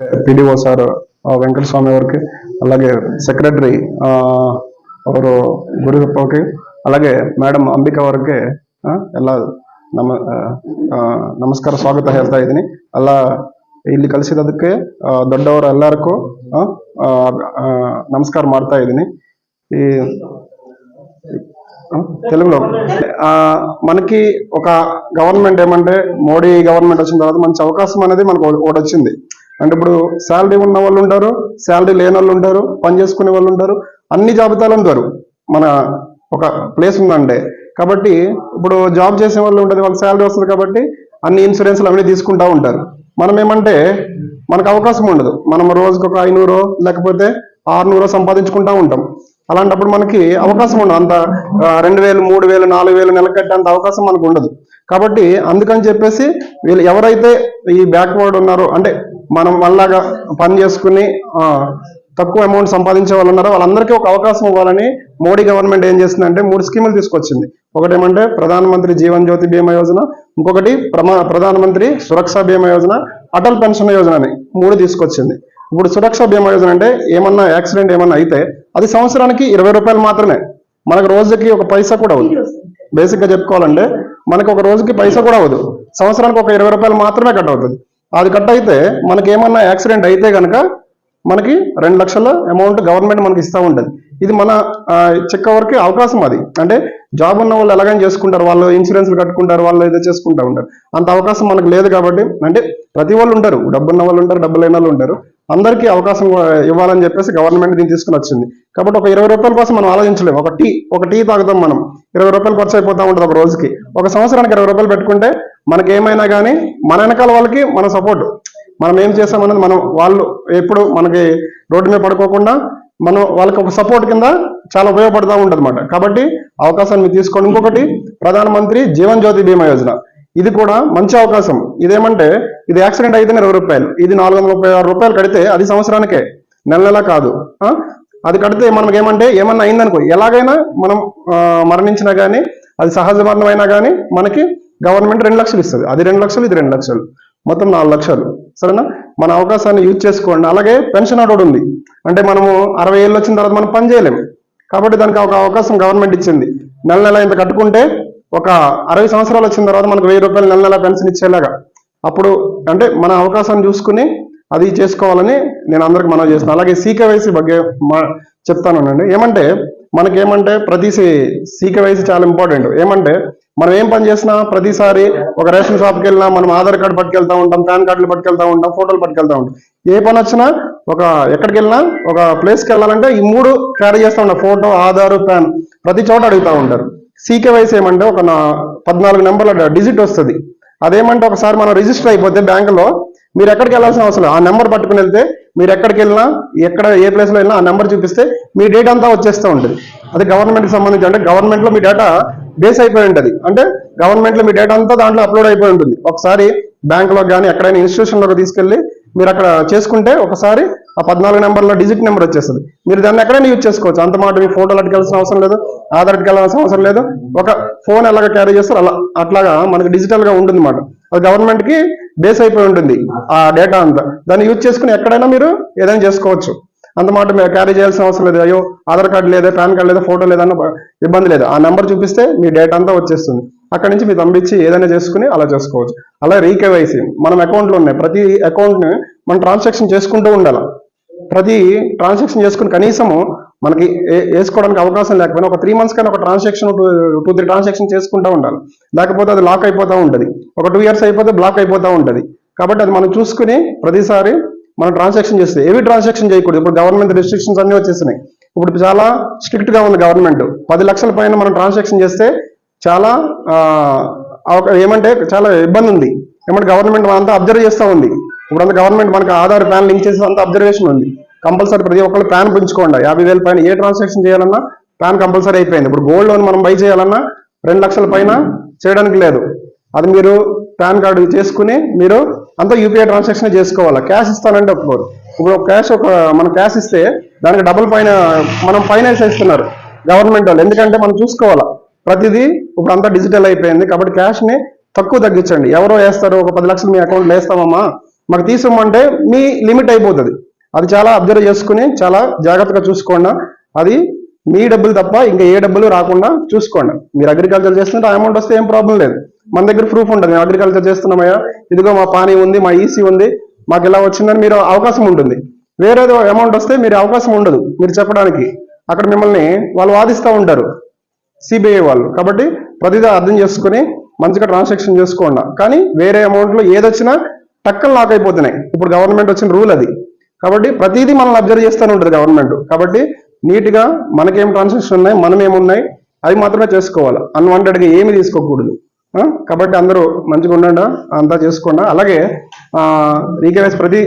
పిడిఓ sir Venkataswamy గారికి అలాగే secretary ಅವರು గురుగప్పకి అలాగే మేడం అంబిక వారికి ఎలా నమ నమస్కార స్వాగత ಹೇಳ್ತಾ ఇది అలా ಇಲ್ಲಿ కలిసేదే ದೊಡ್ಡವರ ఎల్లరకు నమస్కారం మారుతా ఇది ఈ తెలుగులో. మనకి ఒక గవర్నమెంట్ ఏమంటే మోడీ గవర్నమెంట్ వచ్చిన తర్వాత మంచి అవకాశం అనేది మనకు ఒకటి వచ్చింది అంటే ఇప్పుడు శాలరీ ఉన్న వాళ్ళు ఉంటారు శాలరీ లేని వాళ్ళు ఉంటారు పని చేసుకునే వాళ్ళు ఉంటారు అన్ని జాబితాలు ఉంటారు మన ఒక ప్లేస్ ఉందంటే. కాబట్టి ఇప్పుడు జాబ్ చేసే వాళ్ళు ఉంటుంది వాళ్ళకి శాలరీ వస్తుంది కాబట్టి అన్ని ఇన్సూరెన్స్లు అవన్నీ తీసుకుంటూ ఉంటారు. మనం ఏమంటే మనకు అవకాశం ఉండదు. మనం రోజుకి ఒక ఐనూరో లేకపోతే ఆరునూరో సంపాదించుకుంటూ ఉంటాం. అలాంటప్పుడు మనకి అవకాశం ఉండదు. అంత రెండు వేలు మూడు వేలు నాలుగు వేలు నెల కట్టేంత అవకాశం మనకు ఉండదు. కాబట్టి అందుకని చెప్పేసి వీళ్ళు ఎవరైతే ఈ బ్యాక్వర్డ్ ఉన్నారో అంటే మనం మళ్ళాగా పని చేసుకుని తక్కువ అమౌంట్ సంపాదించే వాళ్ళు ఉన్నారు? వాళ్ళందరికీ ఒక అవకాశం ఇవ్వాలని మోడీ గవర్నమెంట్ ఏం చేసిందంటే మూడు స్కీములు తీసుకొచ్చింది. ఒకటి ఏమంటే ప్రధానమంత్రి జీవన్ జ్యోతి బీమా యోజన ఇంకొకటి ప్రమా ప్రధానమంత్రి సురక్ష బీమా యోజన అటల్ పెన్షన్ యోజన అని మూడు తీసుకొచ్చింది. ఇప్పుడు సురక్ష బీమా యోజన అంటే ఏమన్నా యాక్సిడెంట్ ఏమన్నా అయితే అది సంవత్సరానికి ఇరవై రూపాయలు మాత్రమే. మనకు రోజుకి ఒక పైసా కూడా అవ్వదు. బేసిక్గా చెప్పుకోవాలంటే మనకు ఒక రోజుకి పైసా కూడా అవ్వదు. సంవత్సరానికి ఒక ఇరవై రూపాయలు మాత్రమే కట్ అవుతుంది. అది కట్ అయితే మనకి ఏమన్నా యాక్సిడెంట్ అయితే కనుక మనకి రెండు లక్షల అమౌంట్ గవర్నమెంట్ మనకి ఇస్తూ ఉంటుంది. ఇది మన చెక్ వరకు అవకాశం అది. అంటే జాబ్ ఉన్న వాళ్ళు ఎలాగైనా చేసుకుంటారు వాళ్ళు ఇన్సూరెన్స్లు కట్టుకుంటారు వాళ్ళు ఏదో చేసుకుంటా ఉంటారు. అంత అవకాశం మనకు లేదు కాబట్టి అంటే ప్రతి వాళ్ళు ఉంటారు. డబ్బు ఉన్న వాళ్ళు ఉంటారు డబ్బు లేని వాళ్ళు ఉంటారు. అందరికీ అవకాశం ఇవ్వాలని చెప్పేసి గవర్నమెంట్ దీన్ని తీసుకుని వచ్చింది. కాబట్టి ఒక ఇరవై రూపాయల కోసం మనం ఆలోచించలేము ఒక టీ ఒక టీ తాగుతాం మనం. ఇరవై రూపాయలు ఖర్చు అయిపోతూ ఉంటుంది ఒక రోజుకి. ఒక సంవత్సరానికి ఇరవై రూపాయలు పెట్టుకుంటే మనకి ఏమైనా కానీ మన వెనకాల వాళ్ళకి మన సపోర్ట్ మనం ఏం చేస్తామన్నది మనం వాళ్ళు ఎప్పుడు మనకి రోడ్డు మీద పడుకోకుండా మనం వాళ్ళకి ఒక సపోర్ట్ కింద చాలా ఉపయోగపడుతూ ఉంటుంది అనమాట కాబట్టి అవకాశాన్ని తీసుకోండి. ఇంకొకటి ప్రధానమంత్రి జీవన్ జ్యోతి బీమా యోజన. ఇది కూడా మంచి అవకాశం. ఇదేమంటే ఇది యాక్సిడెంట్ అయితే ఇరవై రూపాయలు. ఇది నాలుగు వందల ముప్పై ఆరు రూపాయలు కడితే అది సంవత్సరానికే. నెల నెల కాదు. అది కడితే మనకి ఏమంటే ఏమన్నా అయిందనుకో ఎలాగైనా మనం మరణించినా కానీ అది సహజ మరణమైనా కానీ మనకి గవర్నమెంట్ రెండు లక్షలు ఇస్తుంది అది రెండు లక్షలు ఇది రెండు లక్షలు మొత్తం నాలుగు లక్షలు సరేనా మన అవకాశాన్ని యూజ్ చేసుకోండి అలాగే పెన్షన్ అడోడు ఉంది అంటే మనము అరవై ఏళ్ళు వచ్చిన తర్వాత మనం పని చేయలేము కాబట్టి దానికి ఒక అవకాశం గవర్నమెంట్ ఇచ్చింది నెల నెల ఇంత కట్టుకుంటే ఒక అరవై సంవత్సరాలు వచ్చిన తర్వాత మనకు వెయ్యి రూపాయలు నెల నెల పెన్షన్ ఇచ్చేలాగా అప్పుడు అంటే మన అవకాశాన్ని చూసుకుని అది చేసుకోవాలని నేను అందరికి మనవి చేస్తున్నాను అలాగే సీకేవైసీ ಬಗ್ಗೆ మా చెప్తానండి ఏమంటే మనకేమంటే ప్రతి సీకేవైసీ చాలా ఇంపార్టెంట్ ఏమంటే మనం ఏం పని చేసినా ప్రతిసారి ఒక రేషన్ షాప్కి వెళ్ళినా మనం ఆధార్ కార్డు పట్టుకెళ్తా ఉంటాం పాన్ కార్డులు పట్టుకెళ్తా ఉంటాం ఫోటోలు పట్టుకెళ్తా ఉంటాం. ఏ పని వచ్చినా ఒక ఎక్కడికి వెళ్ళినా ఒక ప్లేస్కి వెళ్ళాలంటే ఈ మూడు క్యారీ చేస్తా ఉంటాం. Photo Aadhaar PAN. ప్రతి చోట అడుగుతా ఉంటారు. సీకేవైస్ ఏమంటే ఒక పద్నాలుగు నెంబర్ల డిజిట్ వస్తుంది. అదేమంటే ఒకసారి మనం రిజిస్టర్ అయిపోతే బ్యాంకులో మీరు ఎక్కడికి వెళ్ళాల్సిన అవసరం ఆ నెంబర్ పట్టుకుని వెళ్తే మీరు ఎక్కడికి వెళ్ళినా ఎక్కడ ఏ ప్లేస్లో వెళ్ళినా ఆ నెంబర్ చూపిస్తే మీ డేటా అంతా వచ్చేస్తూ ఉంటుంది. అది గవర్నమెంట్కి సంబంధించి అంటే గవర్నమెంట్లో మీ డేటా బేస్ అయిపోయి ఉంటుంది. అంటే గవర్నమెంట్లో మీ డేటా అంతా దాంట్లో అప్లోడ్ అయిపోయి ఉంటుంది. ఒకసారి బ్యాంకులో కానీ ఎక్కడైనా ఇన్స్టిట్యూషన్లోకి తీసుకెళ్ళి మీరు అక్కడ చేసుకుంటే ఒకసారి ఆ పద్నాలుగు నెంబర్లో డిజిట్ నెంబర్ వచ్చేస్తుంది. మీరు దాన్ని ఎక్కడైనా యూజ్ చేసుకోవచ్చు. అంత మాట మీ ఫోటోలు అట్టుకెళ్ళాల్సిన అవసరం లేదు. ఆధార్ అట్టుకెళ్ళాల్సిన అవసరం లేదు. ఒక ఫోన్ ఎలాగ క్యారీ చేస్తారు అలా అట్లాగా మనకి డిజిటల్గా ఉంటుంది అనమాట అది గవర్నమెంట్కి బేస్ అయిపోయి ఉంటుంది ఆ డేటా అంతా. దాన్ని యూజ్ చేసుకుని ఎక్కడైనా మీరు ఏదైనా చేసుకోవచ్చు. అంత మాట మీరు క్యారీ చేయాల్సిన అవసరం లేదు. అయ్యో ఆధార్ కార్డు లేదా పాన్ కార్డు లేదా ఫోటో లేదన్న ఇబ్బంది లేదు. ఆ నెంబర్ చూపిస్తే మీ డేటా అంతా వచ్చేస్తుంది. అక్కడ నుంచి మీరు పంపించి ఏదైనా చేసుకుని అలా చేసుకోవచ్చు. అలా రీకేవైసీ. మనం అకౌంట్లో ఉన్నాయి. ప్రతి అకౌంట్ని మనం ట్రాన్సాక్షన్ చేసుకుంటూ ఉండాలి. ప్రతి ట్రాన్సాక్షన్ చేసుకుని కనీసము మనకి ఏ- వేసుకోవడానికి అవకాశం లేకపోయినా ఒక త్రీ మంత్స్ కన్నా ఒక ట్రాన్సాక్షన్ టూ త్రీ ట్రాన్సాక్షన్ చేసుకుంటూ ఉండాలి. లేకపోతే అది లాక్ అయిపోతూ ఉంటుంది. ఒక టూ ఇయర్స్ అయిపోతే బ్లాక్ అయిపోతూ ఉంటుంది. కాబట్టి అది మనం చూసుకుని ప్రతిసారి మనం ట్రాన్సాక్షన్ చేస్తే ఏవి ట్రాన్సాక్షన్ చేయకూడదు? ఇప్పుడు గవర్నమెంట్ రిస్ట్రిక్షన్స్ అన్నీ వచ్చేసినాయి. ఇప్పుడు చాలా స్ట్రిక్ట్గా ఉంది గవర్నమెంట్ పది లక్షల పైన మనం ట్రాన్సాక్షన్ చేస్తే చాలా ఏమంటే చాలా ఇబ్బంది ఉంది. ఏమంటే గవర్నమెంట్ అంతా అబ్జర్వ్ చేస్తూ ఉంది. ఇప్పుడు అంత గవర్నమెంట్ మనకి ఆధార్ ప్యాన్ లింక్ చేసే అంత అబ్జర్వేషన్ ఉంది. కంపల్సరీ ప్రతి ఒక్కళ్ళు ప్యాన్ పెంచుకోండి యాభై వేల పైన ఏ ట్రాన్సాక్షన్ చేయాలన్నా ప్యాన్ కంపల్సరీ అయిపోయింది. ఇప్పుడు గోల్డ్ లోన్ మనం బై చేయాలన్నా రెండు లక్షల పైన చేయడానికి లేదు. అది మీరు పాన్ కార్డు చేసుకుని మీరు అంతా యూపీఐ ట్రాన్సాక్షన్ చేసుకోవాలి? క్యాష్ ఇస్తానంటే ఒప్పుకోరు ఇప్పుడు క్యాష్ ఒక మనం క్యాష్ ఇస్తే దానికి డబుల్ పైన మనం ఫైనాన్స్ ఇస్తున్నారు గవర్నమెంట్ వాళ్ళు. ఎందుకంటే మనం చూసుకోవాలా? ప్రతిదీ ఇప్పుడు అంతా డిజిటల్ అయిపోయింది. కాబట్టి క్యాష్ని తక్కువ తగ్గించండి. ఎవరో వేస్తారు. ఒక పది లక్షలు మీ అకౌంట్లో వేస్తామమ్మా. మాకు తీసుకోమంటే మీ లిమిట్ అయిపోతుంది. అది చాలా అబ్జర్వ్ చేసుకుని చాలా జాగ్రత్తగా చూసుకోండి. అది మీ డబ్బులు తప్ప ఇంకా ఏ డబ్బులు రాకుండా చూసుకోండి. మీరు అగ్రికల్చర్ చేస్తుంటే ఆ అమౌంట్ వస్తే ఏం ప్రాబ్లం లేదు. మన దగ్గర ప్రూఫ్ ఉంటుంది మేము అగ్రికల్చర్ చేస్తున్నామయ్యా. ఇదిగో మా పానీ ఉంది మా ఈసీ ఉంది. మాకు ఇలా వచ్చిందని మీరు అవకాశం ఉంటుంది. వేరేదో అమౌంట్ వస్తే మీరు అవకాశం ఉండదు మీరు చెప్పడానికి. అక్కడ మిమ్మల్ని వాళ్ళు వాదిస్తూ ఉంటారు. సిబిఐ వాళ్ళు. కాబట్టి ప్రతిదీ అర్థం చేసుకుని మంచిగా ట్రాన్సాక్షన్ చేసుకోండి. కానీ వేరే అమౌంట్లో ఏదొచ్చినా టక్కలు లాక్ అయిపోతున్నాయి. ఇప్పుడు గవర్నమెంట్ వచ్చిన రూల్ అది. కాబట్టి ప్రతిదీ మనల్ని అబ్జర్వ్ చేస్తూనే ఉంటుంది గవర్నమెంట్ కాబట్టి నీట్గా మనకేం ట్రాన్సాక్షన్ ఉన్నాయి మనం ఏమున్నాయి అవి మాత్రమే చేసుకోవాలి. అన్వాంటెడ్గా ఏమి తీసుకోకూడదు. కాబట్టి అందరూ మంచిగా ఉండండి అంతా చేసుకోండి. అలాగే రీకేవైస్ ప్రతి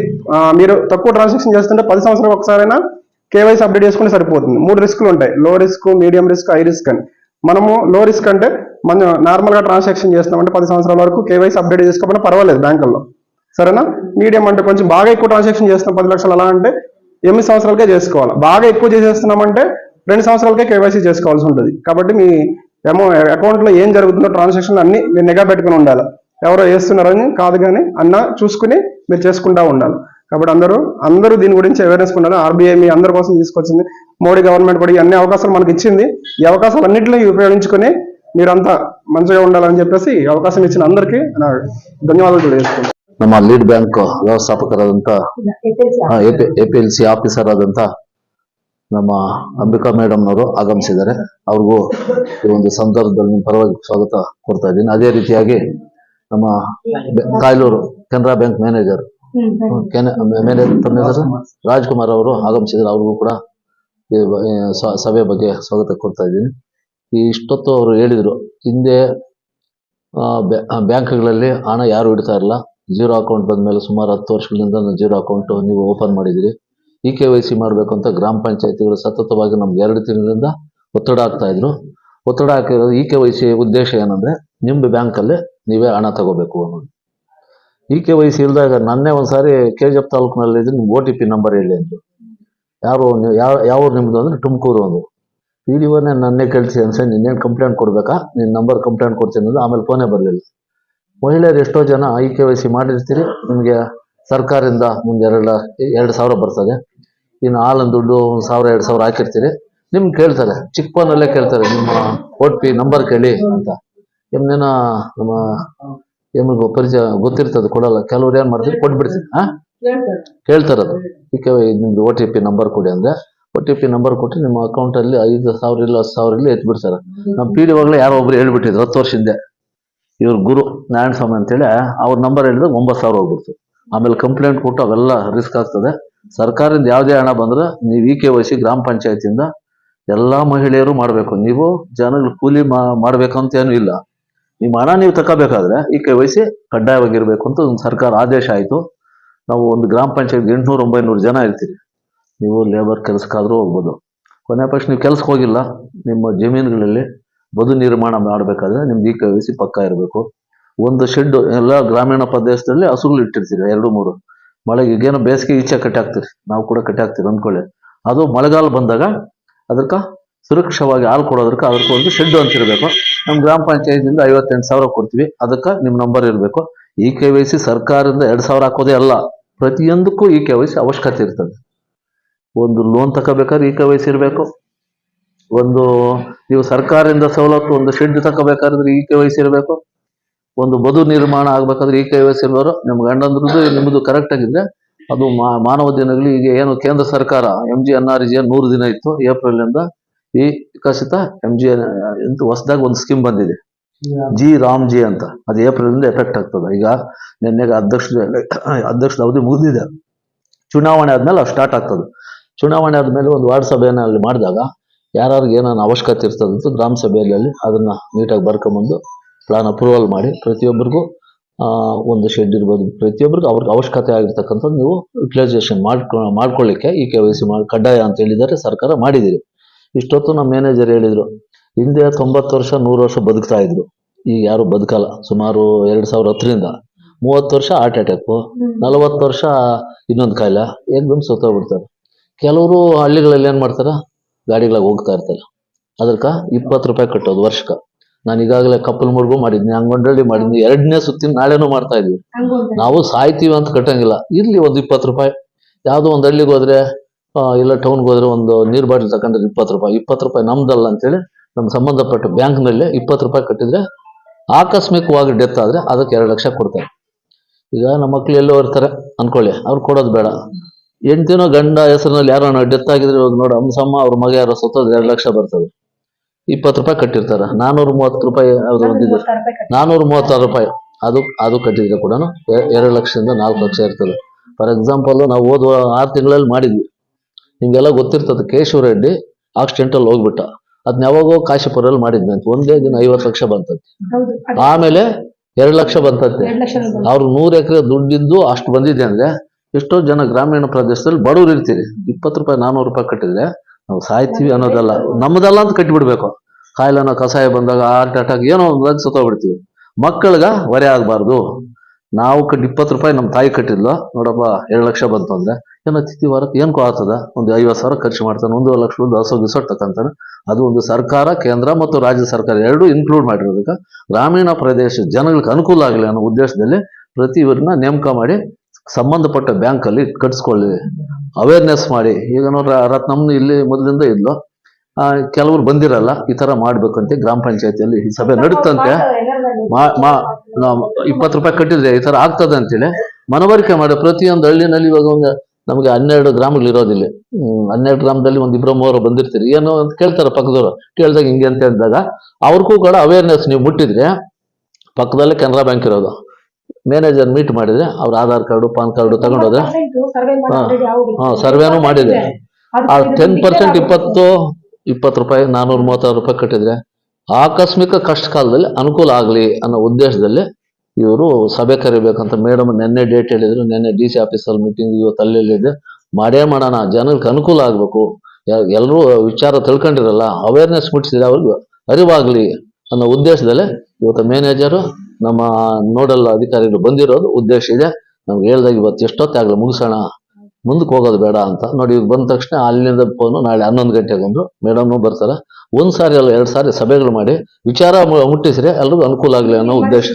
మీరు తక్కువ ట్రాన్సాక్షన్ చేస్తుంటే పది సంవత్సరాలు ఒకసారైనా కేవైసీ అప్డేట్ చేసుకుంటే సరిపోతుంది. మూడు రిస్కులు ఉంటాయి. Low risk medium risk high risk అని. మనము లో రిస్క్ అంటే మనం నార్మల్గా ట్రాన్సాక్షన్ చేస్తామంటే పది సంవత్సరాల వరకు కేవైసీ అప్డేట్ చేసుకోకపోయినా పర్వాలేదు బ్యాంకుల్లో సరేనా? మీడియం అంటే కొంచెం బాగా ఎక్కువ ట్రాన్సాక్షన్ చేస్తున్నాం పది లక్షలు అలా అంటే ఎనిమిది సంవత్సరాలకే చేసుకోవాలి. బాగా ఎక్కువ చేసేస్తున్నామంటే రెండు సంవత్సరాలకే కేవైసీ చేసుకోవాల్సి ఉంటుంది. కాబట్టి మీ ఏమో అకౌంట్లో ఏం జరుగుతుందో ట్రాన్సాక్షన్ అన్ని మీరు నిఘా పెట్టుకుని ఉండాలి. ఎవరో వేస్తున్నారని కాదు కానీ అన్న చూసుకుని మీరు చేసుకుంటా ఉండాలి. కాబట్టి అందరూ అందరూ దీని గురించి అవేర్నెస్ ఉండాలి. ఆర్బీఐ మీ అందరి కోసం తీసుకొచ్చింది. మోడీ గవర్నమెంట్ కూడా అన్ని అవకాశాలు మనకి ఇచ్చింది. ఈ అవకాశాలు అన్నింటినీ ఉపయోగించుకొని మీరంతా మంచిగా ఉండాలని చెప్పేసి ఈ అవకాశం ఇచ్చిన అందరికీ నా ధన్యవాదాలు తెలియజేసుకుంటాను ನಮ್ಮ lead bank ವ್ಯವಸ್ಥಾಪಕರಾದಂತ A P L C officer ಆದಂತ ನಮ್ಮ ಅಂಬಿಕಾ ಮೇಡಮ್ನವರು ಆಗಮಿಸಿದ್ದಾರೆ. ಅವ್ರಿಗೂ ಈ ಒಂದು ಸಂದರ್ಭದಲ್ಲಿ ಪರವಾಗಿ ಸ್ವಾಗತ ಕೊಡ್ತಾ ಇದ್ದೀನಿ. ಅದೇ ರೀತಿಯಾಗಿ ನಮ್ಮ Kayaluru Canara bank manager manager Rajkumar ಅವರು ಆಗಮಿಸಿದ್ರು ಅವ್ರಿಗೂ ಕೂಡ ಸಭೆ ಬಗ್ಗೆ ಸ್ವಾಗತ ಕೊಡ್ತಾ ಇದ್ದೀನಿ. ಈ ಇಷ್ಟೊತ್ತು ಅವರು ಹೇಳಿದ್ರು, ಹಿಂದೆ ಬ್ಯಾಂಕ್ಗಳಲ್ಲಿ ಹಣ ಯಾರು ಇಡ್ತಾ ಇರಲ್ಲ. ಜೀರೋ ಅಕೌಂಟ್ ಬಂದ್ಮೇಲೆ ಸುಮಾರು ಹತ್ತು ವರ್ಷಗಳಿಂದ ಜೀರೋ ಅಕೌಂಟ್ ನೀವು ಓಪನ್ ಮಾಡಿದಿರಿ ಇ ಕೆ ವೈ ಸಿ ಮಾಡಬೇಕು ಅಂತ ಗ್ರಾಮ ಪಂಚಾಯತಿಗಳು ಸತತವಾಗಿ ನಮ್ಗೆ ಎರಡು ತಿಂಗಳಿಂದ ಒತ್ತಡ ಆಗ್ತಾ ಇದ್ರು. ಒತ್ತಡ ಹಾಕಿರೋದು ಇ ಕೆ ವೈ ಸಿ ಉದ್ದೇಶ ಏನಂದ್ರೆ ನಿಮ್ಮ ಬ್ಯಾಂಕಲ್ಲಿ ನೀವೇ ಹಣ ತಗೋಬೇಕು ಅನ್ನೋದು. ಇ ಕೆ ವೈ ಸಿ ಇಲ್ದಾಗ ನನ್ನೇ ಒಂದ್ಸಾರಿ ಕೆ ಜಿ ಎಫ್ ತಾಲೂಕಿನಲ್ಲಿ ಇದ್ರೆ ನಿಮ್ಗೆ ಓ ಟಿ ಪಿ ನಂಬರ್ ಹೇಳಿ ಅಂದರು. ಯಾರು ಯಾವ ಯಾವ ನಿಮ್ಮದು ಅಂದ್ರೆ ತುಮಕೂರು ಅಂದ್ರು ಪಿ ಡಿ ನನ್ನೇ ಕಳಿಸಿ ಅನ್ಸ ನಿನ್ನೇನು ಕಂಪ್ಲೇಂಟ್ ಕೊಡಬೇಕಾ? ನಿನ್ನ ನಂಬರ್ ಕಂಪ್ಲೇಂಟ್ ಕೊಡ್ತೀನಿ ಅಂದ್ರೆ ಆಮೇಲೆ ಫೋನೇ ಬರಲಿಲ್ಲ. ಮಹಿಳೆಯರು ಎಷ್ಟೋ ಜನ ಐ ಕೆ ವೈ ಸಿ ಮಾಡಿರ್ತೀರಿ, ನಿಮಗೆ ಸರ್ಕಾರದಿಂದ ಒಂದು ಎರಡು ಎರಡು ಸಾವಿರ ಬರ್ತದೆ. ಇನ್ನು ಹಾಲನ್ನು ದುಡ್ಡು ಒಂದು ಸಾವಿರ, ಎರಡು ಸಾವಿರ ಹಾಕಿರ್ತೀರಿ. ನಿಮ್ಗೆ ಕೇಳ್ತಾರೆ ಚಿಕ್ಕ ಫೋನಲ್ಲೇ ಕೇಳ್ತಾರೆ, ನಿಮ್ಮ ಓ ಟಿ ಪಿ ನಂಬರ್ ಕೇಳಿ ಅಂತ. ಎಮ್ನೇನ ನಮ್ಮ ಎಮ್ಗೆ ಪರಿಚಯ ಗೊತ್ತಿರ್ತದೆ, ಕೊಡಲ್ಲ. ಕೆಲವ್ರು ಏನು ಮಾಡ್ತೀರಿ, ಕೊಟ್ಬಿಡ್ತೀರಿ ಹಾಂ ಕೇಳ್ತಾರೆ ಅದು. ಕೆ ನಿಮ್ದು ಓ ಟಿ ಪಿ ನಂಬರ್ ಕೊಡಿ ಅಂದ್ರೆ ಒ ಟಿ ಪಿ ನಂಬರ್ ಕೊಟ್ಟು ನಿಮ್ಮ ಅಕೌಂಟಲ್ಲಿ ಐದು ಸಾವಿರ ಇಲ್ಲ ಹತ್ತು ಸಾವಿರ ಇಲ್ಲ ಎತ್ಬಿಡ್ತಾರೆ. ನಮ್ಮ ಪಿ ಡಿ ಒಗ್ಲೇ ಯಾರೋ ಒಬ್ರು ಹೇಳ್ಬಿಟ್ಟಿದ್ರು ಹತ್ತು ವರ್ಷ ಹಿಂದೆ. ಇವ್ರ ಗುರು ನಾರಾಯಣ ಸ್ವಾಮಿ ಅಂತೇಳಿ, ಅವ್ರ ನಂಬರ್ ಹೇಳಿದ್ರೆ ಒಂಬತ್ತು ಸಾವಿರ ಹೋಗ್ಬಿಡ್ತು. ಆಮೇಲೆ ಕಂಪ್ಲೇಂಟ್ ಕೊಟ್ಟು ಅವೆಲ್ಲ ರಿಸ್ಕ್ ಆಗ್ತದೆ. ಸರ್ಕಾರದಿಂದ ಯಾವುದೇ ಹಣ ಬಂದ್ರೆ ನೀವು ಇ ಕೆ ವಹಿಸಿ ಗ್ರಾಮ ಪಂಚಾಯತಿಯಿಂದ ಎಲ್ಲ ಮಹಿಳೆಯರು ಮಾಡಬೇಕು. ನೀವು ಜನಗಳು ಕೂಲಿ ಮಾಡ್ಬೇಕಂತ ಏನು ಇಲ್ಲ. ನಿಮ್ಮ ಹಣ ನೀವು ತಗೋಬೇಕಾದ್ರೆ ಈ ಕೆ ವಹಿಸಿ ಕಡ್ಡಾಯವಾಗಿರಬೇಕು ಅಂತ ಒಂದು ಸರ್ಕಾರ ಆದೇಶ ಆಯಿತು. ನಾವು ಒಂದು ಗ್ರಾಮ ಪಂಚಾಯತ್ ಎಂಟುನೂರು ಒಂಬೈನೂರು ಜನ ಇರ್ತೀರಿ. ನೀವು ಲೇಬರ್ ಕೆಲಸಕ್ಕಾದರೂ ಹೋಗ್ಬೋದು. ಕೊನೆ ಪಕ್ಷ ನೀವು ಕೆಲಸಕ್ಕೆ ಹೋಗಿಲ್ಲ. ನಿಮ್ಮ ಜಮೀನುಗಳಲ್ಲಿ ಬದು ನಿರ್ಮಾಣ ಮಾಡಬೇಕಾದ್ರೆ ನಿಮ್ದು ಈ ಕೆ ಪಕ್ಕ ಇರಬೇಕು. ಒಂದು ಶೆಡ್ ಎಲ್ಲ ಗ್ರಾಮೀಣ ಪ್ರದೇಶದಲ್ಲಿ ಹಸುಗಳು ಇಟ್ಟಿರ್ತೀರಿ, ಎರಡು, ಮೂರು. ಮಳೆಗೆ ಈಗೇನೋ ಬೇಸಿಗೆ ಈಚೆ ಕಟ್ಟಿ ಹಾಕ್ತೀರಿ. ನಾವು ಕೂಡ ಕಟ್ಟಿ ಹಾಕ್ತೀರಿ ಅಂದ್ಕೊಳ್ಳಿ. ಅದು ಮಳೆಗಾಲ ಬಂದಾಗ ಅದಕ್ಕ ಸುರಕ್ಷವಾಗಿ ಹಾಲು ಕೊಡೋದಕ್ಕೆ ಅದಕ್ಕೆ ಒಂದು ಶೆಡ್ ಅಂತ ಇರಬೇಕು. ನಮ್ಮ ಗ್ರಾಮ ಪಂಚಾಯತಿಯಿಂದ ಐವತ್ತೆಂಟು ಸಾವಿರ ಕೊಡ್ತೀವಿ. ಅದಕ್ಕೆ ನಿಮ್ಮ ನಂಬರ್ ಇರಬೇಕು. ಈ ಕೆ ವೈ ಸಿ ಸರ್ಕಾರದಿಂದ ಎರಡು ಸಾವಿರ ಹಾಕೋದೇ ಅಲ್ಲ. ಪ್ರತಿಯೊಂದಕ್ಕೂ ಈ ಕೆ ವೈ ಸಿ ಅವಶ್ಯಕತೆ ಇರ್ತದೆ. ಒಂದು ಲೋನ್ ತಗೋಬೇಕಾದ್ರೆ ಈ ಕೆ ವೈ ಸಿ ಇರಬೇಕು. ಒಂದು ನೀವು ಸರ್ಕಾರದಿಂದ ಸವಲತ್ತು ಒಂದು ಶೆಡ್ ತಗೋಬೇಕಾದ್ರೆ ಈ ಕೆ ವೈ ಸಿ ಇರಬೇಕು. ಒಂದು ಬದು ನಿರ್ಮಾಣ ಆಗ್ಬೇಕಾದ್ರೆ ಈ ಕೆ ವೈ ಸಿ ಇರೋರು ನಿಮ್ಮ ಗಂಡಂದ್ರದ್ದು ನಿಮ್ಮದು ಕರೆಕ್ಟ್ ಆಗಿದ್ರೆ ಅದು ಮಾನವ ದಿನಗಳು ಈಗ ಏನು ಕೇಂದ್ರ ಸರ್ಕಾರ M G N R G ನೂರು ದಿನ ಇತ್ತು ಏಪ್ರಿಲ್ ಇಂದ ಈ ವಿಕಸಿತ ಎಂ ಜಿ ಎಂತ ಹೊಸದಾಗಿ ಒಂದು ಸ್ಕೀಮ್ ಬಂದಿದೆ. ಜಿ ರಾಮ್ ಜಿ ಅಂತ. ಅದು ಏಪ್ರಿಲ್ ಇಂದ ಎಫೆಕ್ಟ್ ಆಗ್ತದೆ. ಈಗ ನಿನ್ನೆಗೆ ಅಧ್ಯಕ್ಷ ಅಧ್ಯಕ್ಷದ ಅವಧಿ ಮುಗಿದಿದೆ. ಚುನಾವಣೆ ಆದ್ಮೇಲೆ ಅದು ಸ್ಟಾರ್ಟ್ ಆಗ್ತದೆ. ಚುನಾವಣೆ ಆದ್ಮೇಲೆ ಒಂದು ವಾರ್ಡ್ ಸಭೆಯನ್ನು ಅಲ್ಲಿ ಮಾಡಿದಾಗ ಯಾರ್ಯಾರಿಗೆ ಏನೇನು ಅವಶ್ಯಕತೆ ಇರ್ತದೆ ಅಂತ ಗ್ರಾಮ ಸಭೆಯಲ್ಲಿ ಅದನ್ನು ನೀಟಾಗಿ ಬರ್ಕೊಂಬಂದು ಪ್ಲಾನ್ ಅಪ್ರೂವಲ್ ಮಾಡಿ ಪ್ರತಿಯೊಬ್ಬರಿಗೂ ಒಂದು ಶೆಡ್ ಇರ್ಬೋದು. ಪ್ರತಿಯೊಬ್ಬರಿಗೂ ಅವ್ರಿಗೆ ಅವಶ್ಯಕತೆ ಆಗಿರ್ತಕ್ಕಂಥದ್ದು ನೀವು ಯುಟಿಲೈಸೇಷನ್ ಮಾಡ್ಕೊ, ಮಾಡ್ಕೊಳ್ಳಿಕ್ಕೆ ಈ ಕೆ ವೈ ಮಾಡಿ ಕಡ್ಡಾಯ ಅಂತ ಹೇಳಿದರೆ ಸರ್ಕಾರ ಮಾಡಿದ್ದೀರಿ. ಇಷ್ಟೊತ್ತು ನಮ್ಮ ಮ್ಯಾನೇಜರ್ ಹೇಳಿದರು, ಹಿಂದೆ ತೊಂಬತ್ತು ವರ್ಷ, ನೂರು ವರ್ಷ ಬದುಕ್ತಾ ಇದ್ರು. ಈಗ ಯಾರು ಬದುಕಲ್ಲ, ಸುಮಾರು ಎರಡು ಸಾವಿರ ಹತ್ತರಿಂದ. ಮೂವತ್ತು ವರ್ಷ ಹಾರ್ಟ್ ಅಟ್ಯಾಕು ನಲವತ್ತು ವರ್ಷ ಇನ್ನೊಂದು ಕಾಯಿಲೆ, ಏನು ಬಂದು ಸುತ್ತೋಗ್ಬಿಡ್ತಾರೆ. ಕೆಲವರು ಹಳ್ಳಿಗಳಲ್ಲಿ ಏನು ಮಾಡ್ತಾರ? ಗಾಡಿಗಳಾಗ ಹೋಗ್ತಾ ಇರ್ತಾರೆ ಅದಕ್ಕ ಇಪ್ಪತ್ತು ರೂಪಾಯಿ ಕಟ್ಟೋದು ವರ್ಷಕ್ಕೆ. ನಾನು ಈಗಾಗಲೇ ಕಪ್ಪಲ್ ಮುರ್ಗು ಮಾಡಿದ್ನಿ ಅಂಗೊಂಡಳ್ಳಿ ಮಾಡಿದ್ನಿ ಎರಡನೇ ಸುತ್ತಿನ ನಾಳೆನೂ ಮಾಡ್ತಾ ಇದೀವಿ. ನಾವು ಸಾಯ್ತೀವಿ ಅಂತ ಕಟ್ಟಂಗಿಲ್ಲ. ಇರ್ಲಿ ಒಂದು ಇಪ್ಪತ್ತು ರೂಪಾಯಿ. ಯಾವುದೋ ಒಂದು ಹಳ್ಳಿಗೆ ಹೋದ್ರೆ ಇಲ್ಲ ಟೌನ್ಗೆ ಹೋದ್ರೆ ಒಂದು ನೀರು ಬಾಟಲ್ ತಗೊಂಡ್ರೆ ಇಪ್ಪತ್ತು ರೂಪಾಯಿ. ಇಪ್ಪತ್ತು ರೂಪಾಯಿ ನಮ್ದಲ್ಲ ಅಂತೇಳಿ ನಮ್ಗೆ ಸಂಬಂಧಪಟ್ಟ ಬ್ಯಾಂಕ್ನಲ್ಲಿ ಇಪ್ಪತ್ತು ರೂಪಾಯಿ ಕಟ್ಟಿದ್ರೆ ಆಕಸ್ಮಿಕವಾಗಿ ಡೆತ್ ಆದ್ರೆ ಅದಕ್ಕೆ ಎರಡು ಲಕ್ಷ ಕೊಡ್ತಾರೆ. ಈಗ ನಮ್ಮ ಮಕ್ಳು ಎಲ್ಲೋ ಇರ್ತಾರೆ ಅನ್ಕೊಳ್ಳಿ. ಅವ್ರು ಕೊಡೋದು ಬೇಡ. ಹೆಂಡ್ತಿನೋ ಗಂಡ ಹೆಸರಿನಲ್ಲಿ ಯಾರೋ ಡೆತ್ ಆಗಿದ್ರೆ ಇವಾಗ ನೋಡಿ ಹಂಸಮ್ಮ ಅವ್ರ ಮಗ ಯಾರೋ ಸತ್ತೋದ್ರೆ ಎರಡು ಲಕ್ಷ ಬರ್ತದೆ. ಇಪ್ಪತ್ತು ರೂಪಾಯಿ ಕಟ್ಟಿರ್ತಾರೆ. ನಾನೂರ ಮೂವತ್ತು ರೂಪಾಯಿ ಯಾವ್ದು ಒಂದಿದೆ. ನಾನೂರ ಮೂವತ್ತಾರು ರೂಪಾಯಿ. ಅದು ಅದು ಕಟ್ಟಿದ್ರೆ ಕೂಡ ಎರಡು ಲಕ್ಷದಿಂದ ನಾಲ್ಕು ಲಕ್ಷ ಇರ್ತದೆ. ಫಾರ್ ಎಕ್ಸಾಂಪಲ್ ನಾವು ಹೋದ ಆರು ತಿಂಗಳಲ್ಲಿ ಮಾಡಿದ್ವಿ. ನಿಮ್ಗೆಲ್ಲ ಗೊತ್ತಿರ್ತದೆ ಕೇಶವ ರೆಡ್ಡಿ ಆಕ್ಸಿಡೆಂಟಲ್ಲಿ ಹೋಗ್ಬಿಟ್ಟ. ಅದನ್ನ ಯಾವಾಗೋ ಕಾಶಿಪುರಲ್ಲಿ ಮಾಡಿದ್ವಿ ಅಂತ ಒಂದೇ ದಿನ ಐವತ್ತು ಲಕ್ಷ ಬಂತಂತೆ. ಆಮೇಲೆ ಎರಡು ಲಕ್ಷ ಬಂತಂತೆ. ಅವ್ರು ನೂರು ಎಕರೆ ದುಡ್ಡಿದ್ದು ಅಷ್ಟು ಬಂದಿದೆ ಅಂದ್ರೆ ಎಷ್ಟೋ ಜನ ಗ್ರಾಮೀಣ ಪ್ರದೇಶದಲ್ಲಿ ಬಡವ್ರು ಇರ್ತೀರಿ. ಇಪ್ಪತ್ತು ರೂಪಾಯಿ, ನಾನೂರು ರೂಪಾಯಿ ಕಟ್ಟಿದ್ರೆ ನಾವು ಸಾಯ್ತೀವಿ ಅನ್ನೋದಲ್ಲ. ನಮ್ಮದಲ್ಲ ಅಂತ ಕಟ್ಟಿಬಿಡ್ಬೇಕು. ಕಾಯಿಲೆನೋ ಕಷಾಯ ಬಂದಾಗ ಹಾರ್ಟ್ ಅಟ್ಯಾಕ್ ಏನೋ ಒಂದು ಸತ್ತೋಗ್ಬಿಡ್ತೀವಿ. ಮಕ್ಕಳಿಗ ಹೊರೆ ಆಗಬಾರ್ದು. ನಾವು ಕಟ್ಟಿ ಇಪ್ಪತ್ತು ರೂಪಾಯಿ ನಮ್ಮ ತಾಯಿ ಕಟ್ಟಿದ್ಲು. ನೋಡಪ್ಪ, ಎರಡು ಲಕ್ಷ ಬಂತು ಅಂದ್ರೆ. ಏನೋ ತಿಥಿ ವಾರಕ್ಕೆ ಏನ್ಕೋ ಆಗ್ತದ? ಒಂದು ಐವತ್ತು ಸಾವಿರ ಖರ್ಚು ಮಾಡ್ತಾನೆ, ಒಂದೂವರೆ ಲಕ್ಷ ಒಂದು ಹಸು ತಕೊಂತಾನೆ ಅದು ಒಂದು ಸರ್ಕಾರ, ಕೇಂದ್ರ ಮತ್ತು ರಾಜ್ಯ ಸರ್ಕಾರ ಎರಡೂ ಇನ್ಕ್ಲೂಡ್ ಮಾಡಿರೋದಕ್ಕೆ ಗ್ರಾಮೀಣ ಪ್ರದೇಶ ಜನಗಳಿಗೆ ಅನುಕೂಲ ಆಗಲಿ ಅನ್ನೋ ಉದ್ದೇಶದಲ್ಲಿ ಪ್ರತಿ ಇವ್ರನ್ನ ನೇಮಕ ಮಾಡಿ ಸಂಬಂಧಪಟ್ಟ ಬ್ಯಾಂಕಲ್ಲಿ ಕಟ್ಸ್ಕೊಳ್ಳಿ. ಅವೇರ್ನೆಸ್ ಮಾಡಿ. ಈಗ ನೋಡ್ರ ರತ್ನಮ್ನ ಇಲ್ಲಿ ಮೊದಲಿಂದ ಇದ್ಲು. ಕೆಲವರು ಬಂದಿರಲ್ಲ, ಈ ತರ ಮಾಡ್ಬೇಕಂತೆ ಗ್ರಾಮ ಪಂಚಾಯತಿಯಲ್ಲಿ ಈ ಸಭೆ ನಡೀತಂತೆ. ಇಪ್ಪತ್ತು ರೂಪಾಯಿ ಕಟ್ಟಿದ್ರೆ ಈ ತರ ಆಗ್ತದೆ ಅಂತೇಳಿ ಮನವರಿಕೆ ಮಾಡಿ. ಪ್ರತಿಯೊಂದು ಹಳ್ಳಿನಲ್ಲಿ ಇವಾಗ ಒಂದು ನಮಗೆ ಹನ್ನೆರಡು ಗ್ರಾಮಗಳು ಇರೋದಿಲ್ಲ. ಹನ್ನೆರಡು ಗ್ರಾಮದಲ್ಲಿ ಒಂದು ಇಬ್ಬರು ಮೂವರು ಬಂದಿರ್ತೀರಿ. ಏನೋ ಅಂತ ಕೇಳ್ತಾರೆ ಪಕ್ಕದವರು. ಕೇಳಿದಾಗ ಹಿಂಗೆ ಅಂತ ಹೇಳಿದಾಗ ಅವ್ರಿಗೂ ಕೂಡ ಅವೇರ್ನೆಸ್ ನೀವು ಮುಟ್ಟಿದ್ರೆ ಪಕ್ಕದಲ್ಲೇ ಕೆನರಾ ಬ್ಯಾಂಕ್ ಇರೋದು. ಮ್ಯಾನೇಜರ್ ಮೀಟ್ ಮಾಡಿದ್ರೆ ಅವ್ರ ಆಧಾರ್ ಕಾರ್ಡು ಪಾನ್ ಕಾರ್ಡು ತಗೊಂಡೋದ್ರೆ ಹಾ. ಸರ್ವೆನೂ ಮಾಡಿದೆ ಆ ಟೆನ್ ಪರ್ಸೆಂಟ್ ಇಪ್ಪತ್ತು ಇಪ್ಪತ್ತು ರೂಪಾಯಿ ನಾನೂರ ಮೂವತ್ತಾರು ರೂಪಾಯಿ ಕಟ್ಟಿದ್ರೆ ಆಕಸ್ಮಿಕ ಕಷ್ಟ ಕಾಲದಲ್ಲಿ ಅನುಕೂಲ ಆಗಲಿ ಅನ್ನೋ ಉದ್ದೇಶದಲ್ಲಿ ಇವರು ಸಭೆ ಕರಿಬೇಕಂತ ಮೇಡಮ್ ನಿನ್ನೆ ಡೇಟ್ ಹೇಳಿದ್ರು. ನಿನ್ನೆ ಡಿ ಸಿ ಆಫೀಸಲ್ಲಿ ಮೀಟಿಂಗ್ ಇವತ್ತು ಅಲ್ಲಿದೆ ಮಾಡೇ ಮಾಡೋಣ ಜನಕ್ಕೆ ಅನುಕೂಲ ಆಗಬೇಕು. ಎಲ್ಲರೂ ವಿಚಾರ ತಿಳ್ಕೊಂಡಿರಲ್ಲ ಅವೇರ್ನೆಸ್ ಮುಟ್ಟಿಸಿದ್ರೆ ಅವ್ರಿಗೆ ಅರಿವಾಗಲಿ ಅನ್ನೋ ಉದ್ದೇಶದಲ್ಲೇ ಇವತ್ತು ಮ್ಯಾನೇಜರು ನಮ್ಮ ನೋಡಲ್ ಅಧಿಕಾರಿಗಳು ಬಂದಿರೋದು ಉದ್ದೇಶ ಇದೆ. ನಮ್ಗೆ ಹೇಳ್ದಾಗ ಇವತ್ತು ಎಷ್ಟೊತ್ತಾಗಲಿ ಮುಗಿಸೋಣ ಮುಂದಕ್ಕೆ ಹೋಗೋದು ಬೇಡ ಅಂತ ನೋಡಿ ಇವ್ರು ಬಂದ ತಕ್ಷಣ ಅಲ್ಲಿಂದ ಫೋನು ನಾಳೆ ಹನ್ನೊಂದು ಗಂಟೆಗೆ ಬಂದ್ರು. ಮೇಡಮ್ನು ಬರ್ತಾರೆ. ಒಂದು ಸಾರಿ ಅಲ್ಲ ಎರಡು ಸಾರಿ ಸಭೆಗಳು ಮಾಡಿ ವಿಚಾರ ಮುಟ್ಟಿಸಿದ್ರೆ ಎಲ್ರಿಗೂ ಅನುಕೂಲ ಆಗಲಿ ಅನ್ನೋ ಉದ್ದೇಶ.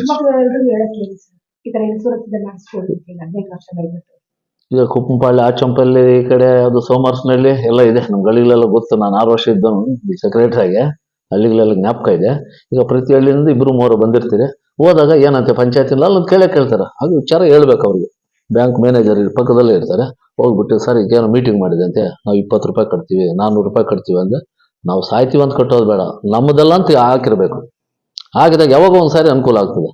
ಈಗ ಕುಪ್ಪಂಪಾಳ್ಳಿ ಆಚಂಪಲ್ಲಿ ಈ ಕಡೆ ಅದು ಸೋಮಾರ್ಸ್ನಲ್ಲಿ ಎಲ್ಲ ಇದೆ. ನಮ್ಮ ಗಳಿಗಳೆಲ್ಲ ಗೊತ್ತು. ನಾನು ಆರು ವರ್ಷ ಸೆಕ್ರೆಟರಿ ಆಗಿ ಹಳ್ಳಿಗಳೆಲ್ಲ ಜ್ಞಾಪಕ ಇದೆ. ಈಗ ಪ್ರತಿ ಹಳ್ಳಿಯಿಂದ ಇಬ್ರು ಮೂವರು ಬಂದಿರ್ತೀರಿ. ಹೋದಾಗ ಏನಂತೆ ಪಂಚಾಯತಿನಲ್ಲಿ ಅಲ್ಲಿ ಕೇಳೇ ಕೇಳ್ತಾರೆ. ಹಾಗೆ ವಿಚಾರ ಹೇಳ್ಬೇಕು ಅವ್ರಿಗೆ. ಬ್ಯಾಂಕ್ ಮ್ಯಾನೇಜರ್ ಪಕ್ಕದಲ್ಲೇ ಇರ್ತಾರೆ. ಹೋಗ್ಬಿಟ್ಟು, ಸರ್ ಏನೋ ಮೀಟಿಂಗ್ ಮಾಡಿದೆ ಅಂತೆ. ನಾವು ಇಪ್ಪತ್ತು ರೂಪಾಯಿ ಕಟ್ತೀವಿ ನಾನ್ನೂರು ರೂಪಾಯಿ ಕಟ್ತೀವಿ ಅಂದ್ರೆ ನಾವು ಸಾಯ್ತೀವಿ ಅಂತ ಕಟ್ಟೋದು ಬೇಡ. ನಮ್ಮದೆಲ್ಲ ಅಂತ ಹಾಕಿರ್ಬೇಕು. ಹಾಕಿದಾಗ ಯಾವಾಗ ಒಂದ್ಸಾರಿ ಅನುಕೂಲ ಆಗ್ತದೆ.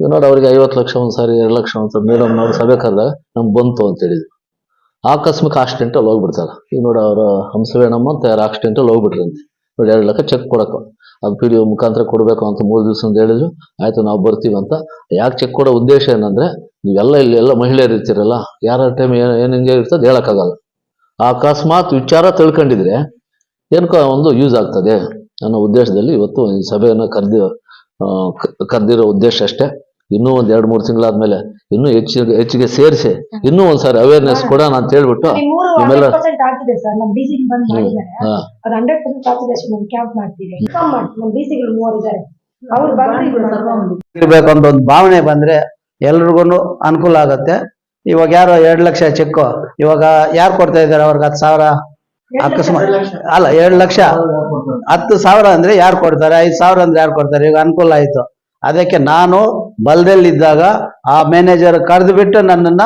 ಈಗ ನೋಡಿ, ಅವ್ರಿಗೆ ಐವತ್ತು ಲಕ್ಷ ಒಂದ್ಸಾರಿ, ಎರಡು ಲಕ್ಷ ಒಂದ್ಸರಿ ಮೇಡಮ್ ನೋಡಿ ಸಭೆ ಕರೆದಾಗ ನಮ್ಗೆ ಬಂತು ಅಂತ ಹೇಳಿದ್ರು. ಆಕಸ್ಮಿಕ ಆಕ್ಸಿಡೆಂಟಲ್ಲಿ ಹೋಗ್ಬಿಡ್ತಾರೆ. ಈಗ ನೋಡಿ, ಅವರ ಹಂಸವೇಣಮ್ಮ ಅಂತ ಯಾರು ಆಕ್ಸಿಡೆಂಟಲ್ಲಿ ಹೋಗ್ಬಿಟ್ರಂತೆ. ನೋಡಿ, ಎರಡು ಲಕ್ಷ ಚೆಕ್ ಕೊಡಕ್ಕೆ ಅದು ಪಿ ಡಿ ಒ ಮುಖಾಂತರ ಕೊಡಬೇಕು ಅಂತ ಮೂರು ದಿವಸ ಅಂತ ಹೇಳಿದ್ರು. ಆಯ್ತು, ನಾವು ಬರ್ತೀವಿ ಅಂತ. ಯಾಕೆ ಚೆಕ್ ಕೊಡೋ ಉದ್ದೇಶ ಏನಂದ್ರೆ, ನೀವೆಲ್ಲ ಇಲ್ಲಿ ಎಲ್ಲ ಮಹಿಳೆಯರು ಇರ್ತೀರಲ್ಲ, ಯಾರ ಟೈಮ್ ಏನು ಏನು ಹಿಂಗೆ ಇರ್ತದೆ ಹೇಳೋಕ್ಕಾಗಲ್ಲ. ಅಕಸ್ಮಾತ್ ವಿಚಾರ ತಿಳ್ಕೊಂಡಿದ್ರೆ ಏನಕ್ಕೋ ಒಂದು ಯೂಸ್ ಆಗ್ತದೆ ಅನ್ನೋ ಉದ್ದೇಶದಲ್ಲಿ ಇವತ್ತು ಈ ಸಭೆಯನ್ನು ಕರೆದಿ ಕರೆದಿರೋ ಉದ್ದೇಶ ಅಷ್ಟೇ. ಇನ್ನೂ ಒಂದ್ ಎರಡ್ ಮೂರು ತಿಂಗಳಾದ್ಮೇಲೆ ಇನ್ನೂ ಹೆಚ್ಚಿಗೆ ಹೆಚ್ಚಿಗೆ ಸೇರಿಸಿ ಇನ್ನೂ ಒಂದ್ಸಾರಿ ಅವೇರ್ನೆಸ್ ಕೊಡೋಣ ಅಂತ ಹೇಳ್ಬಿಟ್ಟು ಮೂರು ನಿಮ್ಮೆಲ್ಲ- ಪರ್ಸೆಂಟ್ ಆಗಿದೆ ಸರ್. ನಮ್ ಡಿ ಸಿ ಬಂದ್ ಮಾಡಿದ್ದಾರೆ ಹಾ. ಅದು ಹಂಡ್ರೆಡ್ ಪರ್ಸೆಂಟ್ ಆಗಿದೆ ಅಷ್ಟು ನಾವು ಕ್ಯಾಂಪ್ ಮಾಡ್ತೀವಿ ಇನ್ಫಾರ್ಮ್ ಮಾಡ್ತೀವಿ ನಮ್ ಡಿ ಸಿಗಳು ಮೂವರು ಇದ್ದಾರೆ ಅವ್ರು ಬಂದು ಇರ್ಬೇಕು ಅಂತ ಒಂದು ಭಾವನೆ ಬಂದ್ರೆ ಎಲ್ರಿಗೂ ಅನುಕೂಲ ಆಗತ್ತೆ. ಇವಾಗ ಯಾರು ಎರಡ್ ಲಕ್ಷ ಚೆಕ್ ಇವಾಗ ಯಾರು ಕೊಡ್ತಾ ಇದಾರೆ ಅವ್ರಿಗೆ ಹತ್ತು ಸಾವಿರ? ಅಕಸ್ಮಾತ್ ಅಲ್ಲ ಎರಡ್ ಲಕ್ಷ. ಹತ್ತು ಸಾವಿರ ಅಂದ್ರೆ ಯಾರು ಕೊಡ್ತಾರೆ? ಐದ್ ಸಾವಿರ ಅಂದ್ರೆ ಯಾರು ಕೊಡ್ತಾರೆ? ಈಗ ಅನುಕೂಲ ಆಯ್ತು. ಅದಕ್ಕೆ ನಾನು ಬಲದಲ್ಲಿದ್ದಾಗ ಆ ಮ್ಯಾನೇಜರ್ ಕರೆದು ಬಿಟ್ಟು ನನ್ನನ್ನ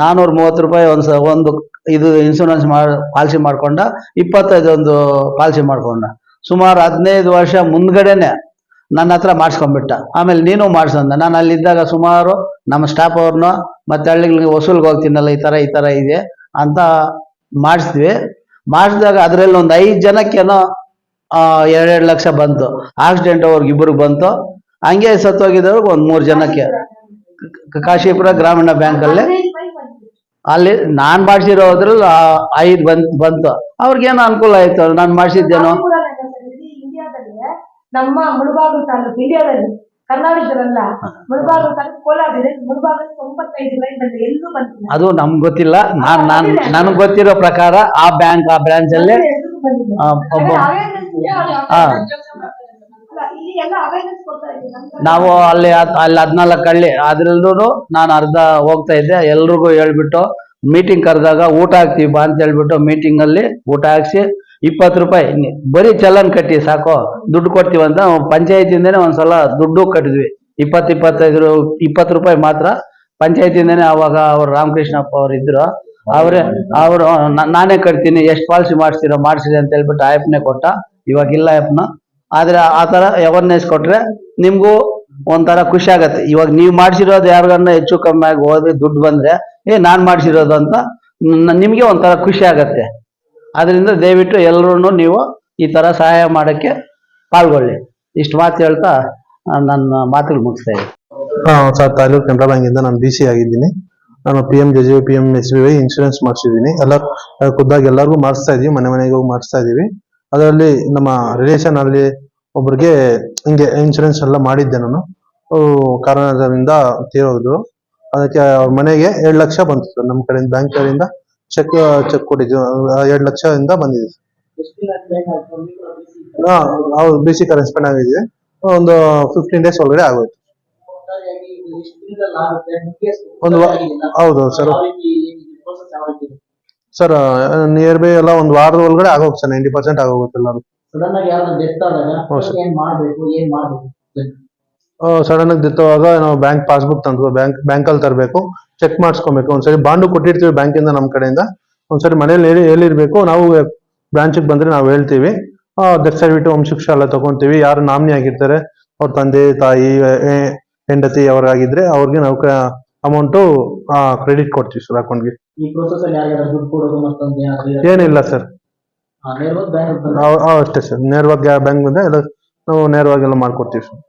ನಾನೂರ ಮೂವತ್ತು ರೂಪಾಯಿ ಒಂದು ಒಂದು ಇದು ಇನ್ಸೂರೆನ್ಸ್ ಮಾಡಿ ಪಾಲಿಸಿ ಮಾಡ್ಕೊಂಡ ಇಪ್ಪತ್ತೈದೊಂದು ಪಾಲಿಸಿ ಮಾಡ್ಕೊಂಡ. ಸುಮಾರು ಹದಿನೈದು ವರ್ಷ ಮುಂದ್ಗಡೆನೆ ನನ್ನ ಹತ್ರ ಮಾಡಿಸ್ಕೊಂಡ್ಬಿಟ್ಟ. ಆಮೇಲೆ ನೀನು ಮಾಡ್ಸಂದ. ನಾನು ಅಲ್ಲಿದ್ದಾಗ ಸುಮಾರು ನಮ್ಮ ಸ್ಟಾಫ್ ಅವ್ರನ್ನ ಮತ್ತೆ ಹಳ್ಳಿಗಳಿಗೆ ವಸೂಲ್ಗೆ ಹೋಗ್ತೀನಲ್ಲ, ಈ ತರ ಈ ತರ ಇದೆ ಅಂತ ಮಾಡಿಸ್ತೀವಿ ಮಾಡಿಸಿದಾಗ ಅದ್ರಲ್ಲಿ ಒಂದು ಐದು ಜನಕ್ಕೇನೋ ಎರಡೆರಡು ಲಕ್ಷ ಬಂತು. ಆಕ್ಸಿಡೆಂಟ್ ಅವ್ರಿಗೆ ಇಬ್ಬರಿಗೆ ಬಂತು. ಹಂಗೆ ಸತ್ತೋಗಿದ್ದವ್ರಿಗೆ ಒಂದು ಮೂರು ಜನಕ್ಕೆ. ಕಾಶಿಪುರ ಗ್ರಾಮೀಣ ಬ್ಯಾಂಕ್ ಅಲ್ಲಿ ಅಲ್ಲಿ ನಾನ್ ಮಾಡಿಸಿರೋದ್ರಲ್ಲಿ ಐದು ಬಂತ್ ಬಂತು. ಅವ್ರಿಗೇನು ಅನುಕೂಲ ಆಯ್ತು? ನಾನು ಮಾಡಿಸಿದ್ದೇನೋ? ನಮ್ಮ ಮುಳಬಾಗಿಲು ತಾಲೂಕು ಇಂಡಿಯಾದಲ್ಲಿ ಕರ್ನಾಟಕದಲ್ಲ ಮುಳಬಾಗಿಲು ತಾಲೂಕು ಕೋಲಾರದಲ್ಲಿ ಮುಳಬಾಗಿಲು ತೊಂಬತ್ತೈದು ಲೈನ್ ಎಲ್ಲೂ ಬಂದಿಲ್ಲ. ಅದು ನಮ್ಗೆ ಗೊತ್ತಿಲ್ಲ. ನಾನು ನಾನ್ ನನಗೆ ಗೊತ್ತಿರೋ ಪ್ರಕಾರ ಆ ಬ್ಯಾಂಕ್ ಆ ಬ್ರಾಂಚ್ ಅಲ್ಲೇ ನಾವು ಅಲ್ಲಿ ಅಲ್ಲಿ ಹದ್ನಾಲ್ಕು ಹಳ್ಳಿ ಅದ್ರಲ್ಲೂ ನಾನು ಅರ್ಧ ಹೋಗ್ತಾ ಇದ್ದೆ. ಎಲ್ರಿಗೂ ಹೇಳ್ಬಿಟ್ಟು ಮೀಟಿಂಗ್ ಕರೆದಾಗ ಊಟ ಹಾಕ್ತೀವಿ ಬಾ ಅಂತ ಹೇಳ್ಬಿಟ್ಟು ಮೀಟಿಂಗ್ ಅಲ್ಲಿ ಊಟ ಹಾಕ್ಸಿ ಇಪ್ಪತ್ತು ರೂಪಾಯಿ. ಬರೀ ಚಲನ್ ಕಟ್ಟಿ ಸಾಕು, ದುಡ್ಡು ಕೊಡ್ತೀವಿ ಅಂತ ಪಂಚಾಯತಿಂದನೇ ಒಂದ್ಸಲ ದುಡ್ಡು ಕಟ್ಟಿದ್ವಿ ಇಪ್ಪತ್ತು, ಇಪ್ಪತ್ತೈದು ಇಪ್ಪತ್ತು ರೂಪಾಯಿ ಮಾತ್ರ ಪಂಚಾಯತಿಂದನೇ ಅವಾಗ ಅವ್ರು ರಾಮಕೃಷ್ಣಪ್ಪ ಅವ್ರು ಇದ್ರು. ಅವ್ರೆ ಅವರು, ನಾನೇ ಕಟ್ತೀನಿ, ಎಷ್ಟು ಪಾಲಿಸಿ ಮಾಡಿಸ್ತೀರೋ ಮಾಡಿಸಿರಿ ಅಂತ ಹೇಳ್ಬಿಟ್ಟು ಆ್ಯಪ್ನೇ ಕೊಟ್ಟ. ಇವಾಗಿಲ್ಲ ಆಯಪ್ಪನ ಆದ್ರೆ ಆ ತರ ಅವೇರ್ನೆಸ್ ಕೊಟ್ರೆ ನಿಮ್ಗೂ ಒಂಥರ ಖುಷಿ ಆಗತ್ತೆ. ಇವಾಗ ನೀವು ಮಾಡಿಸಿರೋದು ಯಾರಿಗನ್ನ ಹೆಚ್ಚು ಕಮ್ಮಿ ಆಗಿ ಹೋದ್ರೆ ದುಡ್ಡು ಬಂದ್ರೆ, ಏ ನಾನ್ ಮಾಡಿಸಿರೋದು ಅಂತ ನಿಮ್ಗೆ ಒಂಥರ ಖುಷಿ ಆಗತ್ತೆ. ಅದರಿಂದ ದಯವಿಟ್ಟು ಎಲ್ಲರೂ ನೀವು ಈ ತರ ಸಹಾಯ ಮಾಡಕ್ಕೆ ಪಾಲ್ಗೊಳ್ಳಿ. ಇಷ್ಟು ಮಾತು ಹೇಳ್ತಾ ನನ್ನ ಮಾತುಗಳು ಮುಗಿಸ್ತಾ ಇದ್ದೀನಿ. ಸರ್, ತಾಲೂಕು ಕೆನರಾ ಇಂದ ನಾನು ಬಿ ಸಿ ಆಗಿದ್ದೀನಿ. ನಾನು P M J J P M S B Y insurance ಮಾಡಿಸಿದ್ದೀನಿ. ಎಲ್ಲ ಖುದ್ದಾಗಿ ಎಲ್ಲರಿಗೂ ಮಾಡಿಸ್ತಾ ಇದೀವಿ, ಮನೆ ಮನೆಗೆ ಹೋಗಿ ಮಾಡಿಸ್ತಾ ಇದೀವಿ. ಅದರಲ್ಲಿ ನಮ್ಮ ರಿಲೇಷನ್ ಅಲ್ಲಿ ಒಬ್ರಿಗೆ ಹಿಂಗೆ ಇನ್ಶೂರೆನ್ಸ್ ಎಲ್ಲ ಮಾಡಿದ್ದೆ ನಾನು. ಕಾರಣದಿಂದ ತೀರೋದ್ರು. ಅದಕ್ಕೆ ಅವ್ರ ಮನೆಗೆ ಎರಡು ಲಕ್ಷ ಬಂತು ಸರ್ ನಮ್ಮ ಕಡೆಯಿಂದ ಬ್ಯಾಂಕ್ ಕಡೆಯಿಂದ ಚೆಕ್ ಚೆಕ್ ಕೊಟ್ಟಿದ್ದು. ಎರಡು ಲಕ್ಷದಿಂದ ಬಂದಿದೆ. ಹೌದು ಬಿ ಸಿ ಕರೆಸ್ಪಾಂಡ್ ಆಗಿದ್ವಿ ಒಂದು ಫಿಫ್ಟೀನ್ ಡೇಸ್ ಒಳಗಡೆ ಆಗೋಯ್ತು. ಒಂದು ಹೌದೌದು ಹೌದು, ಸರ್. ಸರ್ ನಿಯರ್ ಬೈ ಎಲ್ಲ ಒಂದು ವಾರದ ಒಳಗಡೆ ಆಗೋಗುತ್ತೆ ಸರ್ ನೈಂಟಿ ಪರ್ಸೆಂಟ್ ಆಗೋಗುತ್ತೆ ಎಲ್ಲರೂ. ಸಡನ್ ಆಗಿ ಯಾರು ಡೆತ್ ಆದಾಗ ಹೌದು ಸರ್. ಏನ್ ಮಾಡ್ಬೇಕು ಏನ್ ಮಾಡ್ಬೇಕು? ಸಡನ್ ಆಗಿ ದಿತ್ತವಾಗ ನಾವು ಬ್ಯಾಂಕ್ ಪಾಸ್ಬುಕ್ ತಂದು ಬ್ಯಾಂಕ್ ಬ್ಯಾಂಕಲ್ಲಿ ತರಬೇಕು ಚೆಕ್ ಮಾಡಿಸ್ಕೊಬೇಕು. ಒಂದ್ಸರಿ ಬಾಂಡು ಕೊಟ್ಟಿರ್ತೀವಿ ಬ್ಯಾಂಕಿಂದ ನಮ್ಮ ಕಡೆಯಿಂದ. ಒಂದ್ಸರಿ ಮನೇಲಿ ಹೇಳಿ ಹೇಳಿರ್ಬೇಕು ನಾವು ಬ್ರಾಂಚಿಗೆ ಬಂದ್ರೆ ನಾವು ಹೇಳ್ತೀವಿ. ಸರ್ಟಿಫಿಕೇಟ್ ವಂಶಿಕ್ಷ ಎಲ್ಲ ತಗೊಂತೀವಿ. ಯಾರು ನಾಮಿನಿ ಆಗಿರ್ತಾರೆ ಅವ್ರ ತಂದೆ ತಾಯಿ ಎ- ಹೆಂಡತಿ ಅವರಾಗಿದ್ರೆ ಅವ್ರಿಗೆ ನಾವು ಅಮೌಂಟು ಕ್ರೆಡಿಟ್ ಕೊಡ್ತೀವಿ ಸರ್ ಅಕೌಂಟ್ಗೆ ಈ ಪ್ರೋಸೆಸ್ ಅಲ್ಲಿ ಯಾರ್ಯಾರು ದುಡ್ಡು ಕೊಡೋದು ಮತ್ತೊಂದು ಏನಾದ್ರು ಏನಿಲ್ಲ ಸರ್ ನೇರವಾಗಿ ಬ್ಯಾಂಕ್ ಅಷ್ಟೇ ಸರ್ ನೇರವಾಗಿ ಬ್ಯಾಂಕ್ ಬಂದ್ರೆ ಎಲ್ಲ ನಾವು ನೇರವಾಗಿ ಎಲ್ಲ ಮಾಡ್ಕೊಡ್ತೀವಿ ಸರ್